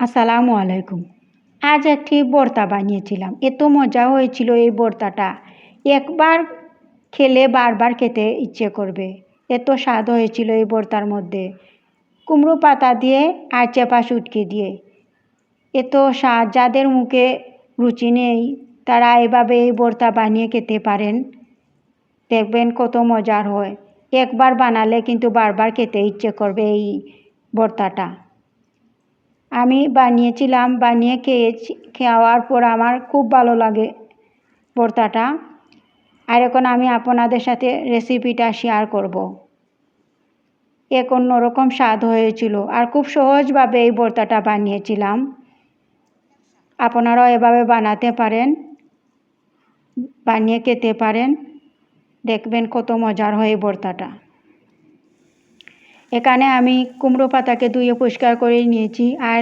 আসসালামু আলাইকুম। আজ একটি বর্তা বানিয়েছিলাম। এত মজা হয়েছিল এই বর্তাটা। একবার খেলে বারবার খেতে ইচ্ছে করবে। এত স্বাদ হয়েছিল এই বর্তার মধ্যে। কুমড়ো পাতা দিয়ে আর চেপা শুটকি দিয়ে। এত স্বাদ যাদের মুখে রুচি নেই, তারা এভাবে এই বর্তা বানিয়ে খেতে পারেন। দেখবেন কত মজার হয়। একবার বানালে কিন্তু বারবার খেতে ইচ্ছে করবে এই ভর্তাটা আমি বানিয়েছিলাম, বানিয়ে খেয়েছি, খাওয়ার পর আমার খুব ভালো লাগে ভর্তাটা। আর এখন আমি আপনাদের সাথে রেসিপিটা শেয়ার করব। এক অন্যরকম স্বাদ হয়েছিল আর খুব সহজভাবে এই ভর্তাটা বানিয়েছিলাম। আপনারাও এভাবে বানাতে পারেন, বানিয়ে খেতে পারেন। দেখবেন কত মজার হয় এই ভর্তাটা। এখানে আমি কুমড়ো পাতাকে ধুয়ে পরিষ্কার করে নিয়েছি আর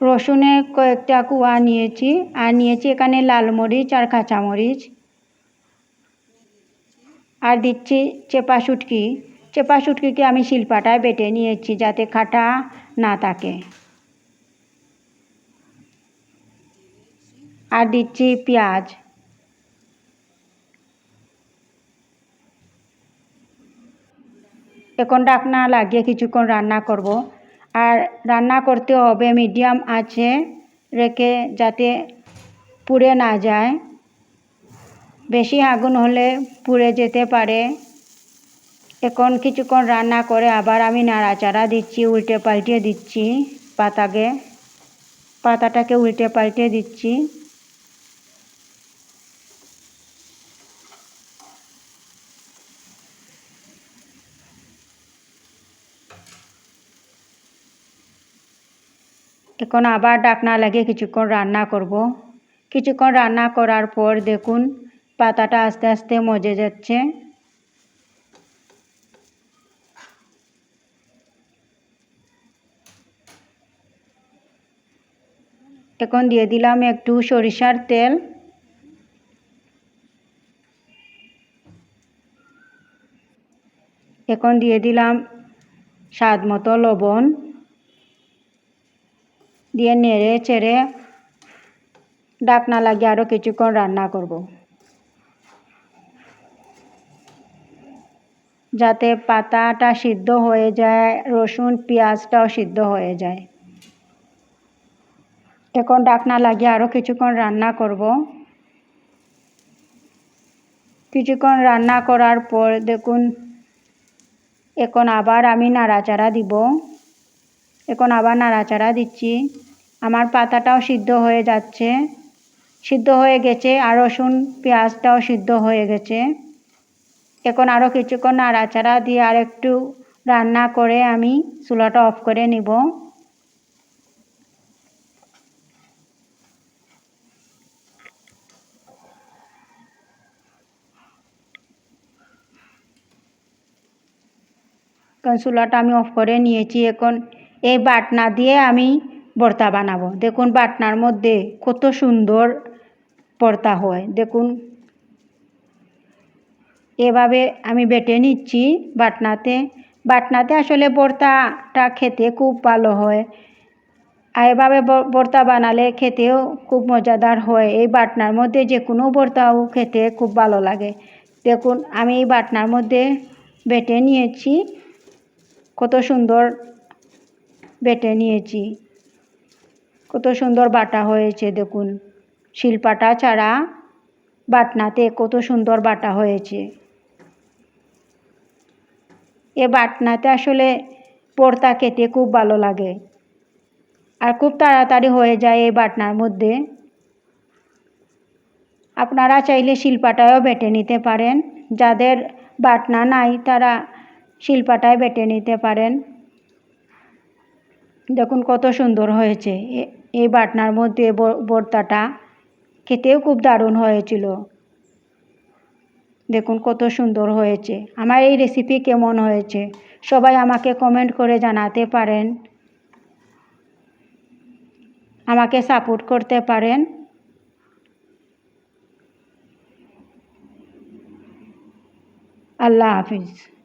রসুনের কয়েকটা কুয়া নিয়েছি আর নিয়েছি এখানে লাল মরিচ আর কাঁচামরিচ আর দিচ্ছি চেপা শুটকি। চেপা শুটকিকে আমি শিলপাটায় বেটে নিয়েছি যাতে খাটা না থাকে। আর দিচ্ছি পেঁয়াজ। এখন ডাকনা লাগিয়ে কিছুক্ষণ রান্না করব। আর রান্না করতে হবে মিডিয়াম আছে রেখে যাতে পুড়ে না যায়। বেশি আগুন হলে পুড়ে যেতে পারে। এখন কিছুক্ষণ রান্না করে আবার আমি নাড়াচাড়া দিচ্ছি, উল্টে পাল্টে দিচ্ছি পাতাকে। পাতাটাকে উল্টে পাল্টে দিচ্ছি। এখন আবার ডাকনা লাগিয়ে কিছুক্ষণ রান্না করব। কিছুক্ষণ রান্না করার পর দেখুন, পাতাটা আস্তে আস্তে মজে যাচ্ছে। এখন দিয়ে দিলাম একটু সরিষার তেল। এখন দিয়ে দিলাম স্বাদ মতো লবণ। দিয়ে নেড়ে চেড়ে ডাকনা লাগিয়ে আরও কিছুক্ষণ রান্না করব। যাতে পাতাটা সিদ্ধ হয়ে যায়, রসুন, পেঁয়াজটাও সিদ্ধ হয়ে যায়। এখন ডাকনা লাগিয়ে আরও কিছুক্ষণ রান্না করব। কিছুক্ষণ রান্না করার পর দেখুন, এখন আবার আমি নাড়াচাড়া দিব। এখন আবার নাড়াচাড়া দিচ্ছি। আমার পাতাটাও সিদ্ধ হয়ে যাচ্ছে। সিদ্ধ হয়ে গেছে, আর রসুন পেঁয়াজটাও সিদ্ধ হয়ে গেছে। এখন আরও কিছুক্ষণ নাড়াচাড়া দিয়ে আর একটু রান্না করে আমি চুলাটা অফ করে নিব। চুলাটা আমি অফ করে নিয়েছি। এখন এই বাটনা দিয়ে আমি ভর্তা বানাবো। দেখুন বাটনার মধ্যে কত সুন্দর ভর্তা হয়। দেখুন। এভাবে আমি বেটে নিচ্ছি বাটনাতে। বাটনাতে আসলে ভর্তাটা খেতে খুব ভালো হয়। আর এভাবে ভর্তা বানালে খেতেও খুব মজাদার হয়। এই বাটনার মধ্যে যে কোনো ভর্তাও খেতে খুব ভালো লাগে। দেখুন, আমি এই বাটনার মধ্যে বেটে নিয়েছি। কত সুন্দর বেটে নিয়েছি। কত সুন্দর বাটা হয়েছে, দেখুন। শিলপাটা ছাড়া বাটনাতে কত সুন্দর বাটা হয়েছে। এ বাটনাতে আসলে পর্তা খেতে খুব ভালো লাগে। আর খুব তাড়াতাড়ি হয়ে যায় এই বাটনার মধ্যে। আপনারা চাইলে শিলপাটায়ও বেটে নিতে পারেন। যাদের বাটনা নাই, তারা শিলপাটায় বেটে নিতে পারেন। দেখুন কত সুন্দর হয়েছে। এই বাটনার মধ্যে ভর্তাটা খেতেও খুব দারুণ হয়েছিল। দেখুন কত সুন্দর হয়েছে। আমার এই রেসিপি কেমন হয়েছে? সবাই আমাকে কমেন্ট করে জানাতে পারেন। আমাকে সাপোর্ট করতে পারেন। আল্লাহ হাফিজ।